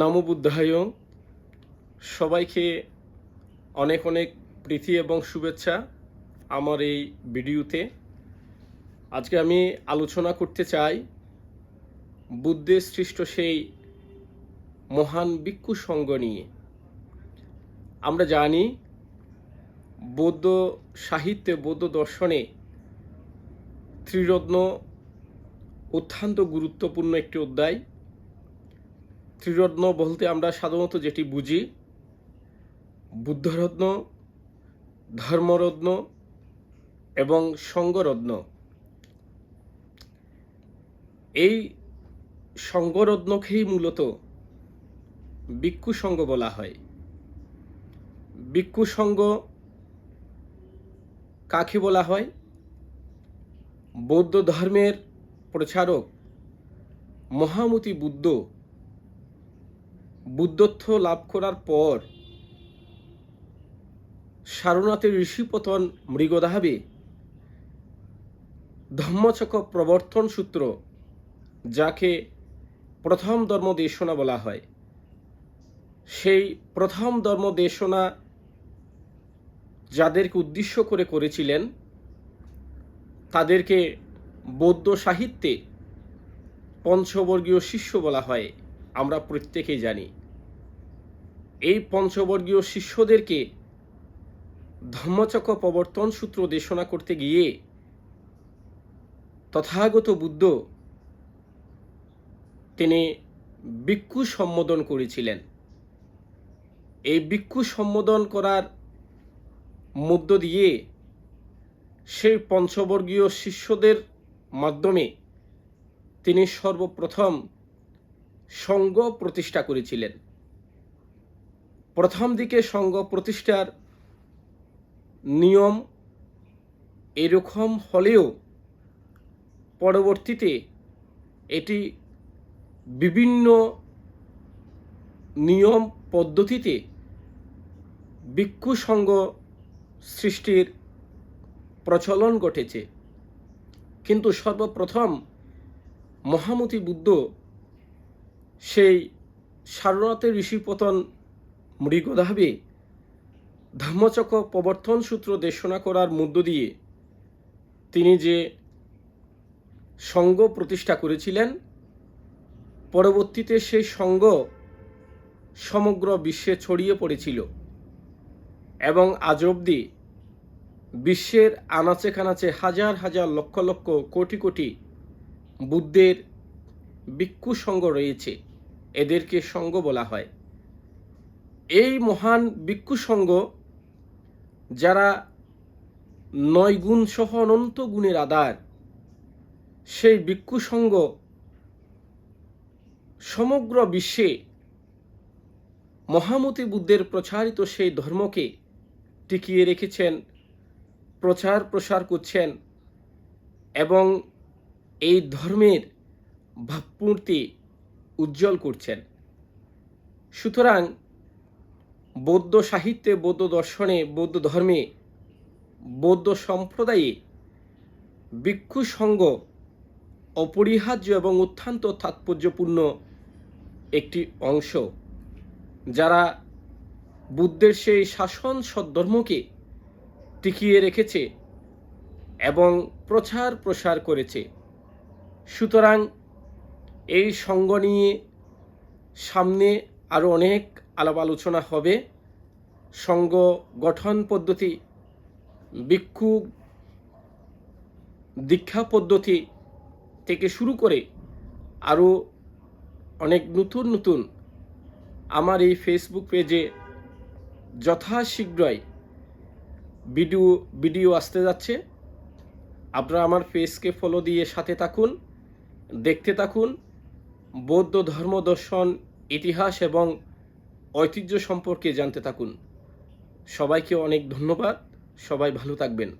নমো বুদ্ধায় সবাইকে অনেক অনেক প্রীতি এবং শুভেচ্ছা আমার এই ভিডিওতে। আজকে আমি আলোচনা করতে চাই বুদ্ধের সৃষ্ট সেই মহান ভিক্ষু সঙ্গ নিয়ে। আমরা জানি বৌদ্ধ সাহিত্যে, বৌদ্ধ দর্শনে ত্রিরত্ন অত্যন্ত গুরুত্বপূর্ণ একটি অধ্যায়। ত্রিরত্ন বলতে আমরা সাধারণত যেটি বুঝি, বুদ্ধরত্ন, ধর্মরত্ন এবং সঙ্গরত্ন। এই সঙ্গরত্নকেই মূলত ভিক্ষু সঙ্গ বলা হয়। ভিক্ষু সঙ্গ কাকে বলা হয়? বৌদ্ধ ধর্মের প্রচারক মহামতি বুদ্ধ বুদ্ধত্ব লাভ করার পর সারনাথের ঋষিপতন মৃগদাবে ধম্মচক্র প্রবর্তন সূত্র, যাকে প্রথম ধর্ম দেশনা বলা হয়। সেই প্রথম ধর্ম দেশনা যাদেরকে উদ্দেশ্য করে করেছিলেন, তাদেরকে বৌদ্ধ সাহিত্যে পঞ্চবর্গীয় শিষ্য বলা হয়। আমরা প্রত্যেকেই জানি। এই পঞ্চবর্গীয় শিষ্যদেরকে ধর্মচক্র প্রবর্তন সূত্র দেশনা করতে গিয়ে তথাগত বুদ্ধ তিনি ভিক্ষু সম্বোধন করেছিলেন। এই ভিক্ষু সম্বোধন করার মধ্য দিয়ে সেই পঞ্চবর্গীয় শিষ্যদের মাধ্যমে তিনি সর্বপ্রথম সঙ্গ প্রতিষ্ঠা করেছিলেন। প্রথম দিকে সংঘ প্রতিষ্ঠার নিয়ম এরকম হলেও পরবর্তীতে এটি বিভিন্ন নিয়ম পদ্ধতিতে ভিক্ষু সংঘ সৃষ্টির প্রচলন ঘটেছে। কিন্তু সর্বপ্রথম মহামতি বুদ্ধ সেই সারনাথের ঋষিপতন মৃগধাবে ধর্মচক্র প্রবর্তন সূত্র দেশনা করার মধ্য দিয়ে তিনি যে সঙ্গ প্রতিষ্ঠা করেছিলেন, পরবর্তীতে সেই সঙ্গ সমগ্র বিশ্বে ছড়িয়ে পড়েছিল এবং আজ অবধি বিশ্বের আনাচে কানাচে হাজার হাজার লক্ষ লক্ষ কোটি কোটি বুদ্ধের ভিক্ষু সঙ্গ রয়েছে। এদেরকে সঙ্গ বলা হয়। এই মহান ভিক্ষু সঙ্গ যারা নয় গুণ সহ অনন্ত গুণের আদার সেই ভিক্ষু সঙ্গ সমগ্র বিশ্বে মহামতি বুদ্ধের প্রচারিত সেই ধর্মকে টিকিয়ে রেখেছেন, প্রচার প্রসার করছেন এবং এই ধর্মের ভাবমূর্তি উজ্জ্বল করছেন। সুতরাং বৌদ্ধ সাহিত্যে, বৌদ্ধ দর্শনে, বৌদ্ধ ধর্মে, বৌদ্ধ সম্প্রদায়ে ভিক্ষু সঙ্গ অপরিহার্য এবং অত্যন্ত তাৎপর্যপূর্ণ একটি অংশ, যারা বুদ্ধের সেই শাসন সদ্ধর্মকে টিকিয়ে রেখেছে এবং প্রচার প্রসার করেছে। সুতরাং এই সঙ্গ নিয়ে সামনে আরও অনেক আলাপ আলোচনা হবে। সঙ্গ গঠন পদ্ধতি ভিক্ষু দীক্ষা পদ্ধতি থেকে শুরু করে আরও অনেক নতুন নতুন আমার এই ফেসবুক পেজে যথাশীঘ্রই ভিডিও ভিডিও আসতে যাচ্ছে। আপনারা আমার পেজকে ফলো দিয়ে সাথে থাকুন, দেখতে থাকুন। বৌদ্ধ ধর্ম দর্শন, ইতিহাস এবং ঐতিহ্য সম্পর্কে জানতে থাকুন। সবাইকে অনেক ধন্যবাদ। সবাই ভালো থাকবেন।